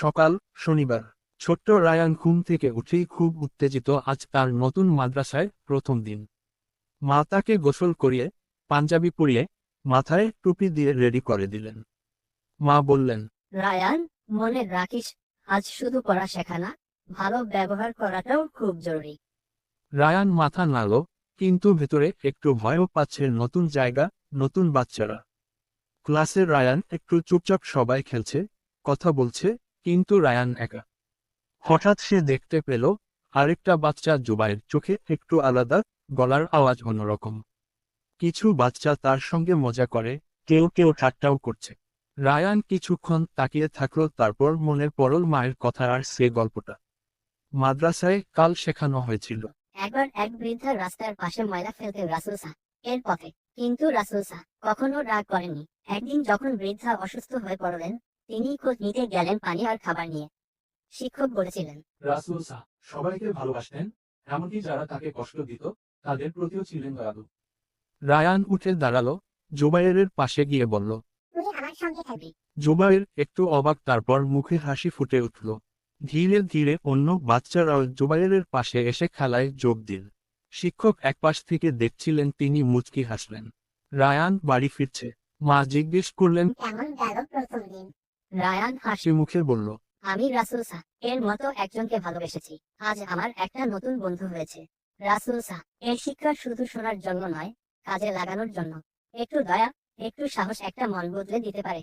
সকাল শনিবার। ছোট্ট রায়ান ঘুম থেকে উঠেই খুব উত্তেজিত আজ তার নতুন মাদ্রাসায় প্রথম দিন। মা তাকে গোসল করিয়ে পাঞ্জাবি পরিয়ে মাথায় টুপি দিয়ে রেডি করে দিলেন। মা বললেন রায়ান মনে রাখিস আজ শুধু পড়া শেখা না ভালো ব্যবহার করাটাও খুব জরুরি। রায়ান মাথা নাড়ল কিন্তু ভেতরে একটু ভয়ও পাচ্ছে নতুন জায়গা নতুন বাচ্চারা। ক্লাসের রায়ান একটু চুপচাপ সবাই খেলছে কথা বলছে কিন্তু রায়ান একা। হঠাৎ সে দেখতে পেল, আরেকটা বাচ্চা জুবাইয়ের চোখে একটু আলাদা, গলার আওয়াজ অন্যরকম। কিছু বাচ্চা তার সঙ্গে মজা করে, কেউ কেউ ঠাট্টাও করছে। রায়ান কিছুক্ষণ তাকিয়ে থাকল, তারপর মনে পড়ল মায়ের কথা আর সে গল্পটা। মাদ্রাসায় কাল শেখানো হয়েছিল। একবার এক বৃদ্ধা রাস্তার পাশে ময়লা ফেলতে রাসুল এর পথে। কিন্তু রাসুল সাহ কখনো রাগ করেননি একদিন যখন বৃদ্ধা অসুস্থ হয়ে পড়লেন তিনি খোঁজ নিতে গেলেন পানি আর খাবার নিয়ে। শিক্ষক বলেছিলেন রাসুল সাহ সবাইকে ভালোবাসতেন এমনকি যারা তাকে কষ্ট দিত তাদের প্রতিও ছিলেন দয়ালু। রায়ান উঠে দাঁড়াল জোবাইরের পাশে গিয়ে বলল তুই আমার সঙ্গে থাকবি। জোবাইর একটু অবাক তারপর মুখে হাসি ফুটে উঠল। ধীরে ধীরে অন্য বাচ্চারাও জোবাইরের পাশে এসে খেলায় যোগ দিল। শিক্ষক একপাশ থেকে দেখছিলেন তিনি মুচকি হাসলেন। রায়ান বাড়ি ফিরছে। মা জিজ্ঞেস করলেন কেমন গেল প্রথম দিন? রায়ান হাসি মুখে বলল আমি রাসুল সাহ এর মতো একজনকে ভালোবেসেছি। আজ আমার একটা নতুন বন্ধু হয়েছে। রাসুল সাহ এর শিক্ষা শুধু শোনার জন্য নয় কাজে লাগানোর জন্য। একটু দয়া একটু সাহস একটা মন বদলে দিতে পারে।